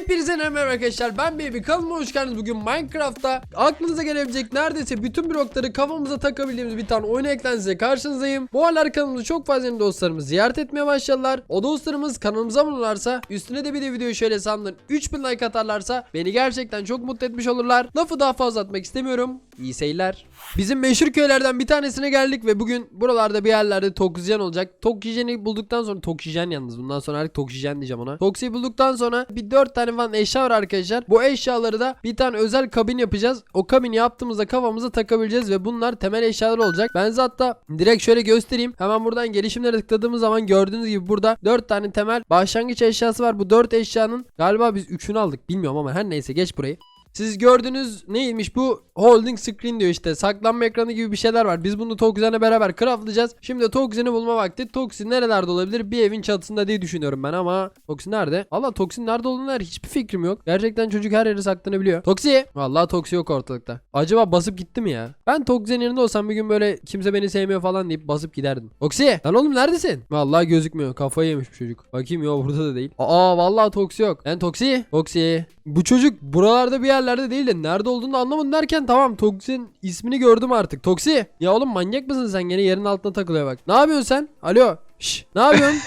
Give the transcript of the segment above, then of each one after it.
Hepinize merhaba arkadaşlar. Ben Baby. Kanalıma hoş geldiniz. Bugün Minecraft'ta aklınıza gelebilecek neredeyse bütün blokları kafamıza takabildiğimiz bir tane oyun eklensiyle karşınızdayım. Bu aralar kanalımızı çok fazla yeni dostlarımız ziyaret etmeye başladılar. O dostlarımız kanalımıza bulurlarsa üstüne de bir de videoyu şöyle sandın 3000 like atarlarsa beni gerçekten çok mutlu etmiş olurlar. Lafı daha fazla atmak istemiyorum. İyi seyirler. Bizim meşhur köylerden bir tanesine geldik ve bugün buralarda bir yerlerde toksijen olacak. Toksijeni bulduktan sonra toksijen yalnız bundan sonra artık toksijen diyeceğim ona. Toksiyi bulduktan sonra bir 4 tane falan eşya var arkadaşlar. Bu eşyaları da bir tane özel kabin yapacağız. O kabini yaptığımızda kafamıza takabileceğiz ve bunlar temel eşyalar olacak. Ben hatta direkt şöyle göstereyim. Hemen buradan gelişimlere tıkladığımız zaman gördüğünüz gibi burada 4 tane temel başlangıç eşyası var. Bu 4 eşyanın galiba biz 3'ünü aldık bilmiyorum ama her neyse geç burayı. Siz gördüğünüz neymiş bu holding screen diyor işte saklanma ekranı gibi bir şeyler var. Biz bunu Toxin'le beraber craftlayacağız. Şimdi Toxin'i bulma vakti. Toxin nerelerde olabilir? Bir evin çatısında diye düşünüyorum ben ama Toxin nerede? Allah Toxin nerede olduğunu dair hiçbir fikrim yok. Gerçekten çocuk her yere saklanabiliyor. Toxi! Vallahi Toxi yok ortalıkta. Acaba basıp gitti mi ya? Ben Toxin'in yerinde olsam bir gün böyle kimse beni sevmiyor falan deyip basıp giderdim. Toxi! Lan oğlum neredesin? Vallahi gözükmüyor. Kafayı yemiş bu çocuk. Bakayım yok burada da değil. Aa vallahi Toxi yok. Ben Toxi. Toxi. Bu çocuk buralarda bir yerlerde değil de nerede olduğunu anlamadım derken tamam Toxi'nin ismini gördüm artık. Toxi. Ya oğlum manyak mısın sen gene yerin altına takılıyor bak. Ne yapıyorsun sen? Alo. Şş, ne yapıyorsun?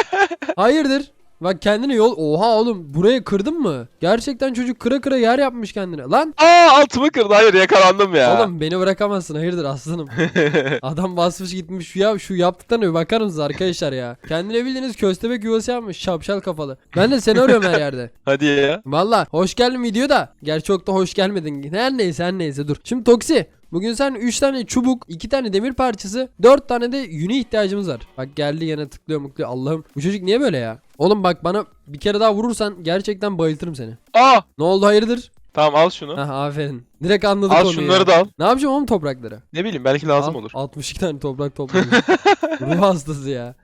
Hayırdır? Bak kendini yol... Oha oğlum burayı kırdın mı? Gerçekten çocuk kıra kıra yer yapmış kendine. Lan Aa altımı kırdı. Hayır yakalandım ya. Oğlum beni bırakamazsın hayırdır aslanım. Adam basmış gitmiş ya şu yaptıklarına bir bakar mısınız arkadaşlar ya. Kendine bildiğiniz köstebek yuvası yapmış şapşal kafalı. Ben de seni arıyorum her yerde. Hadi ya. Valla hoş geldin video da. Gerçi çok da hoş gelmedin. Her neyse her neyse dur. Şimdi Toksi Bugün sen 3 tane çubuk, 2 tane demir parçası, 4 tane de yünü ihtiyacımız var. Bak geldi yine tıklıyor mutluyor. Allah'ım bu çocuk niye böyle ya? Oğlum bak bana bir kere daha vurursan gerçekten bayıltırım seni. Aa Ne oldu hayırdır? tamam al şunu. Hah aferin. Direkt anladık al onu şunları ya. da al. Ne yapacağım oğlum toprakları? Ne bileyim belki lazım Al, olur. 62 tane toprak topladım. Ruh hastası ya.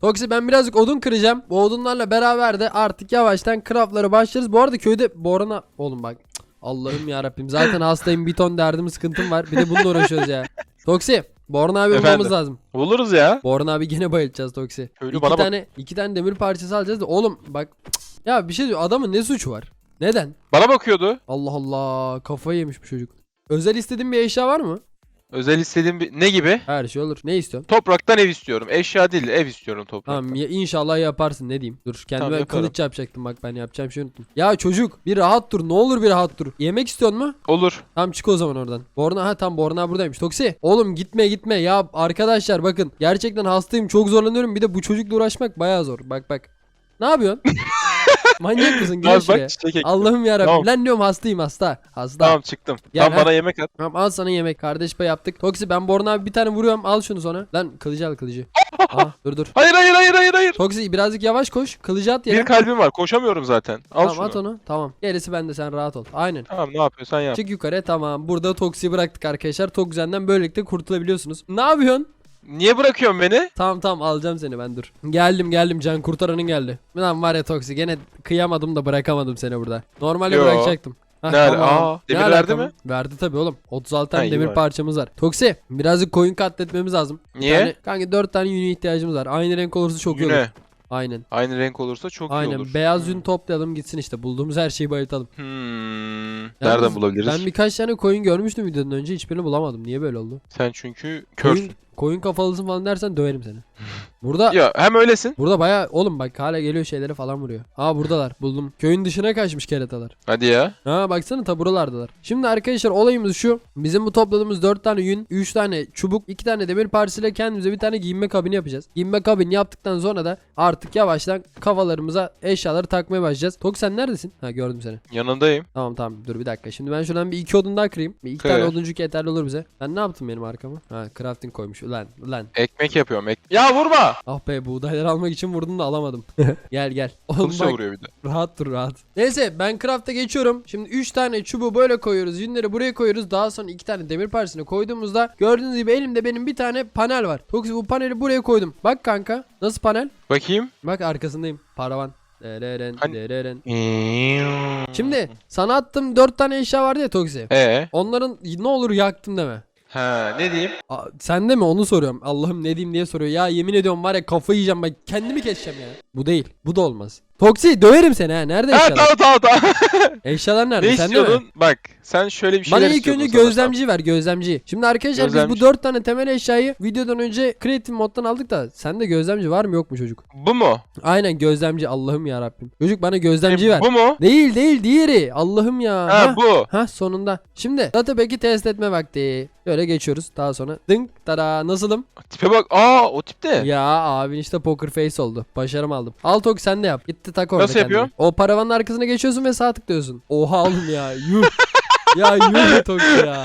Toksi ben birazcık odun kıracağım. Bu odunlarla beraber de artık yavaştan craftlara başlarız. Bu arada köyde Boran'a... Oğlum bak. Allah'ım ya Rabbim. Zaten hastayım bir ton derdim sıkıntım var. Bir de bununla uğraşıyoruz ya. Toksi. Boran abi bulmamız Efendim? lazım. Buluruz ya. Boran abi gene bayılacağız Toksi. Köylü İki bana bak. tane, iki tane demir parçası alacağız da oğlum bak. Ya bir şey diyor adamın ne suçu var? Neden? Bana bakıyordu. Allah Allah kafayı yemiş bu çocuk. Özel istediğin bir eşya var mı? Özel istediğim bir... Ne gibi? Her şey olur. Ne istiyorsun? Topraktan ev istiyorum. Eşya değil ev istiyorum topraktan. Tamam ya inşallah yaparsın ne diyeyim. Dur kendime Tamam, yaparım. kılıç yapacaktım bak ben yapacağım şey unuttum. Ya çocuk bir rahat dur ne olur bir rahat dur. Yemek istiyorsun mu? Olur. Tamam çık o zaman oradan. Borna ha tam Borna buradaymış. Toksi oğlum gitme gitme ya arkadaşlar bakın gerçekten hastayım çok zorlanıyorum. Bir de bu çocukla uğraşmak baya zor. Bak bak. Ne yapıyorsun? Manyak mısın? Gel Al şuraya. bak çiçek ek. Allah'ım yarabbim. Tamam. Lan diyorum hastayım hasta. Hasta. Tamam çıktım. Gel, tamam ha. bana yemek at. Tamam al sana yemek kardeş pay yaptık. Toksi ben Borna abi bir tane vuruyorum al şunu sonra. Lan kılıcı al kılıcı. Aa dur dur. Hayır hayır hayır hayır hayır. Toksi birazcık yavaş koş. Kılıcı at yere. Bir kalbim var. Koşamıyorum zaten. Al tamam şunu. at onu. Tamam. Gerisi bende sen rahat ol. Aynen. Tamam ne yapıyorsan yap. Çık yukarı tamam. Burada Toksi'yi bıraktık arkadaşlar. Tokzen'den böylelikle kurtulabiliyorsunuz. Ne yapıyorsun? Niye bırakıyorsun beni? Tamam tamam alacağım seni ben dur. Geldim geldim can kurtaranın geldi. Lan var ya Toksi gene kıyamadım da bırakamadım seni burada. Normalde Yo. bırakacaktım. Hah, Ne ala- Aa, demir verdi alaka mi? Verdi tabi oğlum. 36 Ha, tane iyi demir bari. parçamız var. Toksi birazcık koyun katletmemiz lazım. Niye? Tane, kanka 4 tane yünü ihtiyacımız var. Aynı renk olursa çok iyi olur. Aynen. Aynı renk olursa çok iyi Aynen. olur. Beyaz yün toplayalım gitsin işte. Bulduğumuz her şeyi bayıltalım. Hmm. Yalnız Nereden bulabiliriz? Ben birkaç tane koyun görmüştüm videodan önce hiçbirini bulamadım. Niye böyle oldu? Sen çünkü körsün. Koyun, koyun kafalısın falan dersen döverim seni. Burada Ya hem öylesin. burada baya oğlum bak hala geliyor şeyleri falan vuruyor. Aa buradalar buldum. Köyün dışına kaçmış keratalar. Hadi ya. Ha baksana ta buralardalar. Şimdi arkadaşlar olayımız şu. Bizim bu topladığımız 4 tane yün, 3 tane çubuk, 2 tane demir parçasıyla kendimize bir tane giyinme kabini yapacağız. Giyinme kabini yaptıktan sonra da artık yavaştan kafalarımıza eşyaları takmaya başlayacağız. Tok sen neredesin? Ha gördüm seni. Yanındayım. Tamam tamam dur bir dakika. Şimdi ben şuradan bir iki odun daha kırayım. Bir iki Kır. tane oduncuk yeterli olur bize. Ben ne yaptım benim arkama? Ha crafting koymuş. Ulan ulan. Ekmek yapıyorum. Ek ya vurma. Ah be buğdayları almak için vurdum da alamadım. gel gel. Oğlum Kılıçla bak vuruyor bir de. rahat dur rahat. Neyse ben craft'a geçiyorum. Şimdi 3 tane çubuğu böyle koyuyoruz. Yünleri buraya koyuyoruz. Daha sonra 2 tane demir parçasını koyduğumuzda gördüğünüz gibi elimde benim bir tane panel var. Toksi bu paneli buraya koydum. Bak kanka. Nasıl panel? Bakayım. Bak arkasındayım. Paravan. Dereren, Hani- dereren. Şimdi sana attım 4 tane eşya vardı ya Toksi. Ee? Onların ne olur yaktım deme. Ha ne diyeyim? Aa, sen de mi onu soruyorum. Allah'ım ne diyeyim diye soruyor. Ya yemin ediyorum var ya kafayı yiyeceğim bak kendimi keseceğim ya. Bu değil. Bu da olmaz. Toksi döverim seni ha. Nerede Ha eşyalar? tamam tamam tamam. Eşyalar nerede? ne Sende mi? istiyordun? Bak sen şöyle bir şeyler Bana ilk istiyordun önce sanırsam. gözlemci ver gözlemci. Şimdi arkadaşlar biz bu Gözlemci. 4 tane temel eşyayı videodan önce Creative moddan aldık da sende gözlemci var mı yok mu çocuk? Bu mu? Aynen gözlemci Allah'ım ya Rabbim. Çocuk bana gözlemci E, ver. Bu mu? Değil değil diğeri. Allah'ım ya. Ha, Ha, bu. ha sonunda. Şimdi Databek'i test etme vakti. Böyle geçiyoruz daha sonra. Dınk tada nasılım? Tipe bak. Aa o tip de. Ya abin işte poker face oldu. Başarım aldım. Al Tok sen de yap. Gitti tak orada Nasıl kendini. yapıyor? O paravanın arkasına geçiyorsun ve sağ tıklıyorsun. Oha oğlum ya. Yuh. ya yuh Tok ya.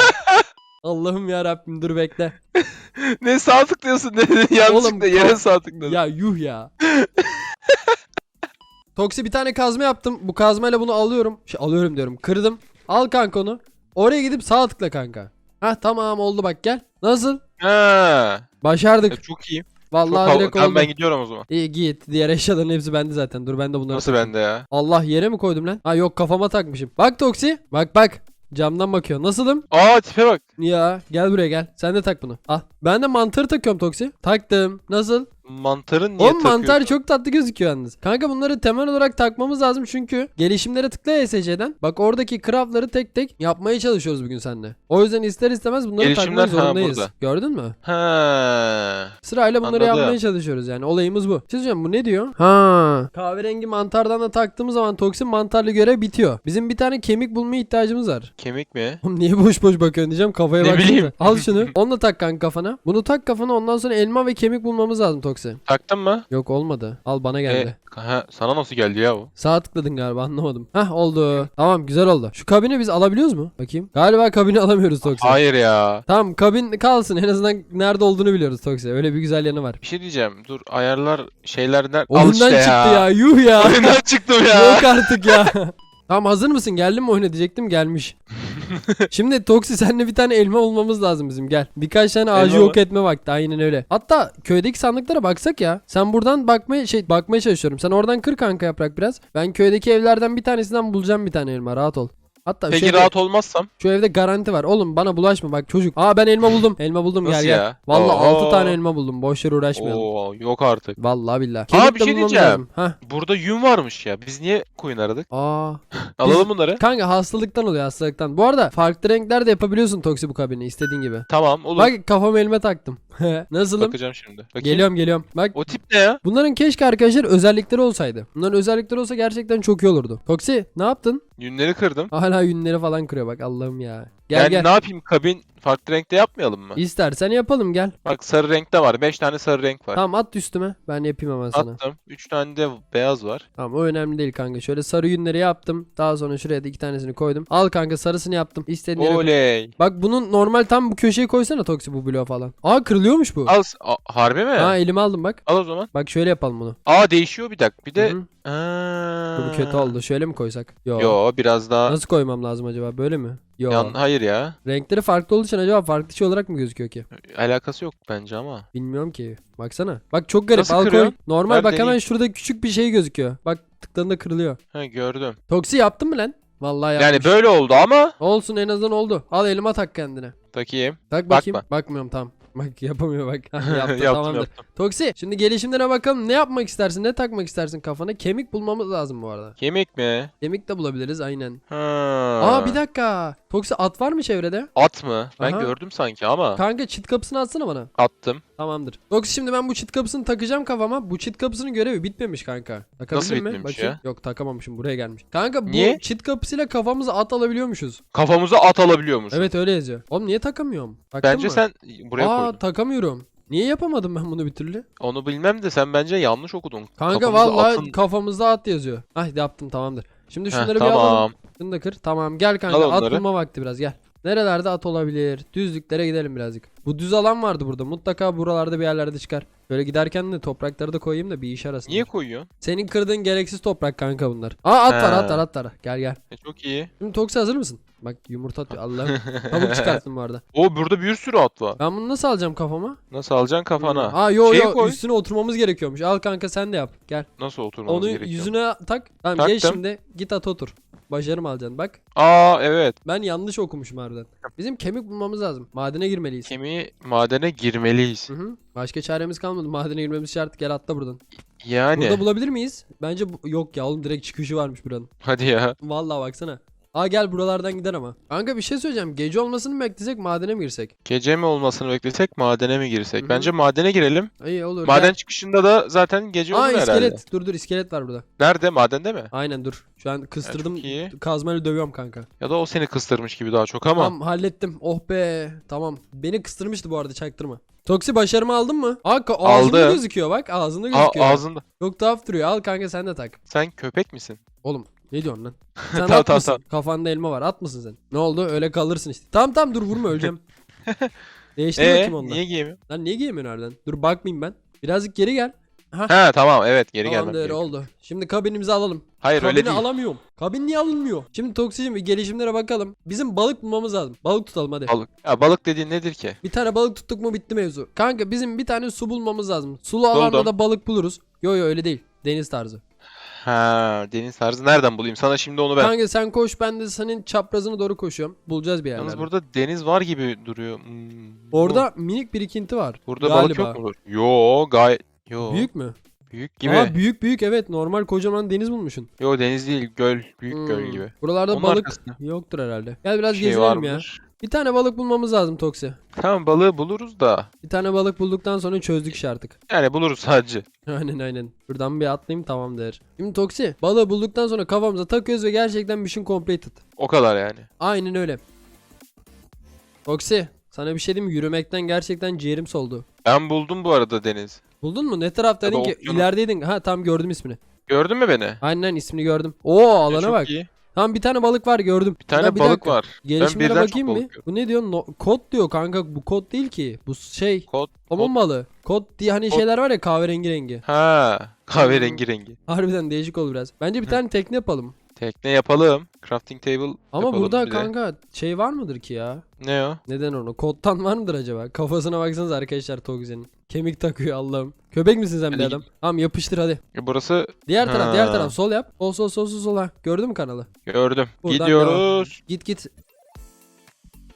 Allah'ım ya Rabbim dur bekle. ne sağ tıklıyorsun ne yanlışlıkla Oğlum, yere sağ tıkladın. Ya yuh ya. Toksi bir tane kazma yaptım. Bu kazmayla bunu alıyorum. Şey alıyorum diyorum. Kırdım. Al kanka onu. Oraya gidip sağ tıkla kanka. Hah tamam oldu bak gel. Nasıl? Ha. Başardık. Ya çok iyi. Vallahi çok Tamam oldu. ben gidiyorum o zaman. İyi git. Diğer eşyaların hepsi bende zaten. Dur ben de bunları Nasıl bende ya? Allah yere mi koydum lan? Ha yok kafama takmışım. Bak Toksi. Bak bak. Camdan bakıyor. Nasılım? Aa tipe bak. Ya gel buraya gel. Sen de tak bunu. Al. Ben de mantarı takıyorum Toksi. Taktım. Nasıl? Mantarın niye Oğlum mantar takıyorsun? çok tatlı gözüküyor yalnız. Kanka bunları temel olarak takmamız lazım çünkü gelişimlere tıkla ESC'den. Bak oradaki craftları tek tek yapmaya çalışıyoruz bugün seninle. O yüzden ister istemez bunları Gelişimler, takmak ha, zorundayız. burada. Gördün mü? Ha. Sırayla bunları Anladım. yapmaya çalışıyoruz yani. Olayımız bu. Çizeceğim bu ne diyor? Ha. Kahverengi mantardan da taktığımız zaman toksin mantarlı görev bitiyor. Bizim bir tane kemik bulmaya ihtiyacımız var. Kemik mi? Oğlum niye boş boş bakıyorsun diyeceğim kafaya Ne bak. bileyim. Al şunu. Onunla tak kanka kafana. Bunu tak kafana ondan sonra elma ve kemik bulmamız lazım Toksi. Taktın mı? Yok olmadı. Al bana geldi. E, ha, sana nasıl geldi ya o? Sağ tıkladın galiba anlamadım. Hah oldu. Tamam güzel oldu. Şu kabini biz alabiliyoruz mu? Bakayım. Galiba kabini alamıyoruz Toksi. Hayır ya. Tamam kabin kalsın en azından nerede olduğunu biliyoruz Toksi. Öyle bir güzel yanı var. Bir şey diyeceğim. Dur ayarlar şeylerden. Al Oyundan işte çıktı ya. Yuh ya. Oyundan çıktım ya. Yok artık ya. Tamam hazır mısın? Geldin mi oyuna diyecektim gelmiş. Şimdi Toksi seninle bir tane elma bulmamız lazım bizim gel. Birkaç tane ağacı Elma yok etme vakti aynen öyle. Hatta köydeki sandıklara baksak ya. Sen buradan bakmaya şey bakmaya çalışıyorum. Sen oradan kır kanka yaprak biraz. Ben köydeki evlerden bir tanesinden bulacağım bir tane elma rahat ol. Hatta şu Peki evde, rahat olmazsam? şu evde garanti var. Oğlum bana bulaşma bak çocuk. Aa ben elma buldum. Elma buldum gel Nasıl gel. ya? Vallahi Oo. 6 tane elma buldum. Boş yere uğraşmayalım. Oo yok artık. Vallahi billahi. Aa, bir de şey diyeceğim. Hah. Burada yün varmış ya. Biz niye koyun aradık? Aa. Alalım bunları. Kanka hastalıktan oluyor hastalıktan. Bu arada farklı renklerde yapabiliyorsun toksi bu kabini istediğin gibi. Tamam olur. Bak kafam elime taktım. Nasılım? Bakacağım şimdi. Bakayım. Geliyorum geliyorum. Bak O tip ne ya? bunların keşke arkadaşlar özellikleri olsaydı. Bunların özellikleri olsa gerçekten çok iyi olurdu. Toksi ne yaptın? Yünleri kırdım. Hala yünleri falan kırıyor bak Allah'ım ya. Gel yani gel. ne yapayım kabin farklı renkte yapmayalım mı? İstersen yapalım gel. Bak sarı renkte var. 5 tane sarı renk var. Tamam at üstüme. Ben yapayım hemen sana. Attım. 3 tane de beyaz var. Tamam o önemli değil kanka. Şöyle sarı yünleri yaptım. Daha sonra şuraya da iki tanesini koydum. Al kanka sarısını yaptım. İstediğin yere koy. Oley. Bak bunun normal tam bu köşeye koysana Toksi bu bloğu falan. Aa kırılıyormuş bu. Al. A- harbi mi? Ha elime aldım bak. Al o zaman. Bak şöyle yapalım bunu. Aa değişiyor bir dakika. Bir de Hı hı. Aa. Bu kötü oldu. Şöyle mi koysak? Yo. Yo biraz daha Nasıl koymam lazım acaba? Böyle mi? Yo. Yan, hayır ya. Renkleri farklı olduğu için acaba farklı şey olarak mı gözüküyor ki? Alakası yok bence ama. Bilmiyorum ki. Baksana. Bak çok garip. Nasıl Al kırıyor? koy. Normal Ver bak hemen deneyeyim. şurada küçük bir şey gözüküyor. Bak tıkladığında kırılıyor. Ha gördüm. Toksi yaptın mı lan? Vallahi yapmış. Yani böyle oldu ama. Olsun en azından oldu. Al elime tak kendine. Takayım. Tak bakayım. Bakma. Bakmıyorum tamam. Bak yapamıyor bak. Yaptı yaptım tamamdır. yaptım. Toksi şimdi gelişimlere bakalım. Ne yapmak istersin? Ne takmak istersin kafana? Kemik bulmamız lazım bu arada. Kemik mi? Kemik de bulabiliriz aynen. Ha. Aa bir dakika. Toksi at var mı çevrede? At mı? Ben Aha. gördüm sanki ama. Kanka çit kapısını atsana bana. Attım. Tamamdır. Toksi şimdi ben bu çit kapısını takacağım kafama. Bu çit kapısının görevi bitmemiş kanka. Takabildin Nasıl mi? bitmemiş Bakayım. ya? Yok takamamışım buraya gelmiş. Kanka bu Niye? çit kapısıyla kafamıza at alabiliyormuşuz. Kafamıza at alabiliyormuş. Evet öyle yazıyor. Oğlum niye takamıyorum? Baktın Bence mı? sen buraya Aa koydun. takamıyorum. Niye yapamadım ben bunu bir türlü? Onu bilmem de sen bence yanlış okudun. Kanka Kafamıza vallahi atın- kafamızda at yazıyor. Ah yaptım tamamdır. Şimdi Heh, şunları bir alalım. tamam. Şunu da kır. Tamam gel kanka Al at bulma vakti biraz gel. Nerelerde at olabilir? Düzlüklere gidelim birazcık. Bu düz alan vardı burada. Mutlaka buralarda bir yerlerde çıkar. Böyle giderken de toprakları da koyayım da bir iş arasın. Niye koyuyorsun? Senin kırdığın gereksiz toprak kanka bunlar. Aa at var at var at var. Gel gel. E, çok iyi. Şimdi Toksi hazır mısın? Bak yumurta atıyor. Allah'ım. Tavuk çıkarttım bu arada. O burada bir sürü at var. Ben bunu nasıl alacağım kafama? Nasıl alacaksın kafana? Aa yo Şeyi yo koy. üstüne oturmamız gerekiyormuş. Al kanka sen de yap. Gel. Nasıl oturmamız Onu gerekiyor? yüzüne tak. Tamam geç Taktım. şimdi. Git at otur. başarı mı alacaksın? Bak Aa evet. ben yanlış okumuşum harbiden. Bizim kemik bulmamız lazım. Madene girmeliyiz. Kemiği madene girmeliyiz. Hı hı. Başka çaremiz kalmadı. Madene girmemiz şart. Gel atla buradan. Yani. Burada bulabilir miyiz? Bence bu- yok ya oğlum direkt çıkışı varmış buranın. Hadi ya. Vallahi baksana. Aa gel buralardan gider ama. Kanka bir şey söyleyeceğim. Gece olmasını mı beklesek madene mi girsek? Gece mi olmasını beklesek madene mi girsek? Hı hı. Bence madene girelim. İyi olur. Maden gel. çıkışında da zaten gece olur Aa herhalde. iskelet. Dur dur iskelet var burada. Nerede? Madende mi? Aynen dur. Şu an kıstırdım. iyi. Kazmayla dövüyorum kanka. Ya da o seni kıstırmış gibi daha çok ama. Tamam hallettim. Oh be. Tamam. Beni kıstırmıştı bu arada çaktırma. Toksi başarımı aldın mı? Aa ağzında Aldı. gözüküyor bak. Ağzında gözüküyor. ağzında. Çok tuhaf duruyor. Al kanka sen de tak. Sen köpek misin? Oğlum ne diyorsun lan? Sen Tamam, at tamam, mısın? Kafanda elma var. At mısın sen? Ne oldu? Öyle kalırsın işte. Tamam tamam dur vurma öleceğim. Değiştir Ee, bakayım onunla. niye giyemiyorsun? Lan niye giyemiyorsun nereden? Dur bakmayayım ben. Birazcık geri gel. Ha tamam evet geri gelmem Tamamdır oldu. Şimdi kabinimizi alalım. Hayır Kabini öyle değil. alamıyorum. Kabin niye alınmıyor? Şimdi Toksicim gelişimlere bakalım. Bizim balık bulmamız lazım. Balık tutalım hadi. Balık. Ya balık dediğin nedir ki? Bir tane balık tuttuk mu bitti mevzu. Kanka bizim bir tane su bulmamız lazım. Sulu alanda da balık buluruz. Yo yo öyle değil. Deniz tarzı. Ha deniz tarzı nereden bulayım? Sana şimdi onu ben. Kanka sen koş ben de senin çaprazını doğru koşuyorum. Bulacağız bir yerlerde. Yalnız burada deniz var gibi duruyor. Hmm, Orada minik birikinti var. Burada balık Galiba. yok mu? Yo gayet. Yo. Büyük mü? Büyük gibi. Aa büyük büyük evet. Normal kocaman deniz bulmuşsun. Yo deniz değil göl. Büyük göl Hmm. gibi. Buralarda Onun balık arkasında yoktur herhalde. Gel biraz bir şey gezelim ya. Bir tane balık bulmamız lazım Toksi. Tamam balığı buluruz da. Bir tane balık bulduktan sonra çözdük işi artık. Yani buluruz sadece. Aynen aynen. Buradan bir atlayayım tamamdır. Şimdi Toksi balığı bulduktan sonra kafamıza takıyoruz ve gerçekten mission completed. O kadar yani. Aynen öyle. Toksi sana bir şey diyeyim mi? Yürümekten gerçekten ciğerim soldu. Ben buldum bu arada deniz. Buldun mu? Ne taraftaydın ki? okyanus. İlerideydin. Ha tam gördüm ismini. Gördün mü beni? Aynen ismini gördüm. Oo alana çok bak. iyi. Tamam bir tane balık var gördüm. Bir tane Ya, balık dakika. var. Gelişimlere çok bakayım mı? Bu ne diyor? No, kod diyor kanka. Bu kod değil ki. Bu şey. Kod. Somon balığı. Kod diye hani Kod. şeyler var ya kahverengi rengi. Ha, kahverengi rengi. Harbiden değişik olur biraz. Bence bir Hı. tane tekne yapalım. Tekne yapalım. Crafting table Ama yapalım burada bir de. kanka şey var mıdır ki ya? Ne o? Neden onu? Kodtan var mıdır acaba? Kafasına baksanıza arkadaşlar Togzen'in. Kemik takıyor Allah'ım. Köpek misin sen bir Hadi adam? Tamam yapıştır hadi. E, Burası Diğer taraf diğer Ha. taraf sol yap. Sol sol sol sol sol. ha. Gördün mü kanalı? gördüm. Buradan Gidiyoruz. Git git.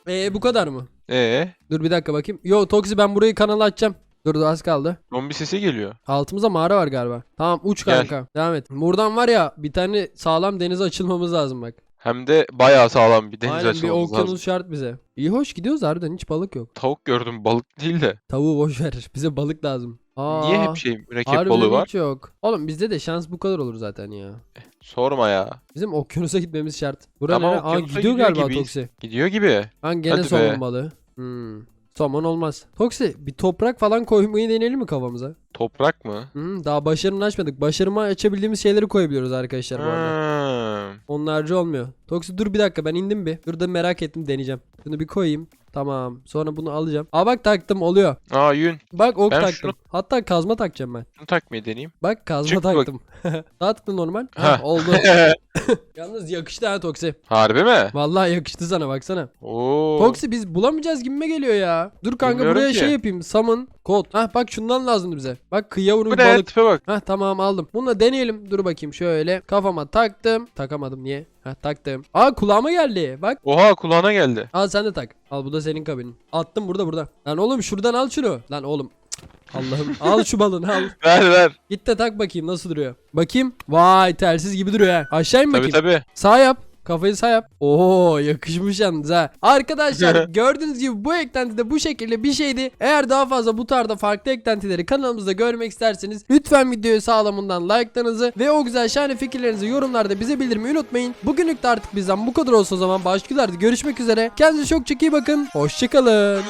Eee bu kadar mı? Ee, Dur bir dakika bakayım. Yo Toksi ben burayı kanala açacağım. Dur dur az kaldı. zombi sesi geliyor. Altımızda mağara var galiba. Tamam uç Gel. kanka. Devam et. Buradan var ya bir tane sağlam denize açılmamız lazım bak. Hem de bayağı sağlam bir deniz Aynen bir okyanus lazım. şart bize. İyi hoş gidiyoruz harbiden hiç balık yok. Tavuk gördüm balık değil de. Tavuğu boş ver. Bize balık lazım. Aa, Niye hep şey mürekkep harbiden balığı var? hiç yok. Oğlum bizde de şans bu kadar olur zaten ya. Sorma ya. Bizim okyanusa gitmemiz şart. Buraya Ama nere- Aa, okyanusa gidiyor gidiyor galiba gibiyiz. Toksi. Gidiyor gibi. Lan gene Hadi be. somon balığı. Hmm. Somon olmaz. Toksi bir toprak falan koymayı deneyelim mi kafamıza? Toprak mı? Hmm, daha başarını açmadık. Başarımı açabildiğimiz şeyleri koyabiliyoruz arkadaşlar bu arada. Ha. Onlarca olmuyor. Toksi dur bir dakika ben indim bir. Dur da merak ettim deneyeceğim. Şunu bir koyayım. Tamam. Sonra bunu alacağım. Aa bak taktım oluyor. Aa yün. Bak ok Ben taktım. şunu- Hatta kazma takacağım ben. Şunu takmayı deneyeyim. Bak kazma bak. taktım. Sağ tıkla normal. Ha, Heh. oldu. Yalnız yakıştı ha Toksi. Harbi mi? Vallahi yakıştı sana baksana. Oo. Toksi biz bulamayacağız gibime geliyor ya. Dur kanka Bilmiyorum buraya ki. şey yapayım. Summon kod. Hah bak şundan lazımdı bize. Bak kıyıya vurmuş Bu ne? balık. Tipe bak. Hah tamam aldım. Bununla deneyelim. Dur bakayım şöyle. Kafama taktım. Takamadım niye? Hah taktım. Aa kulağıma geldi. Bak. Oha kulağına geldi. Al sen de tak. Al bu da senin kabinin. Attım burada burada. Lan oğlum şuradan al şunu. Lan oğlum. Allah'ım. al şu balını al. Ver ver. Git de tak bakayım nasıl duruyor. Bakayım. Vay telsiz gibi duruyor ha. Aşağı in bakayım. tabi. Sağ yap. Kafayı sağ yap. Oo yakışmış yalnız ha. Arkadaşlar gördüğünüz gibi bu eklenti de bu şekilde bir şeydi. Eğer daha fazla bu tarzda farklı eklentileri kanalımızda görmek isterseniz lütfen videoyu sağlamından like'larınızı ve o güzel şahane fikirlerinizi yorumlarda bize bildirmeyi unutmayın. Bugünlük de artık bizden bu kadar olsa o zaman başka görüşmek üzere. Kendinize çok çok iyi bakın. Hoşçakalın.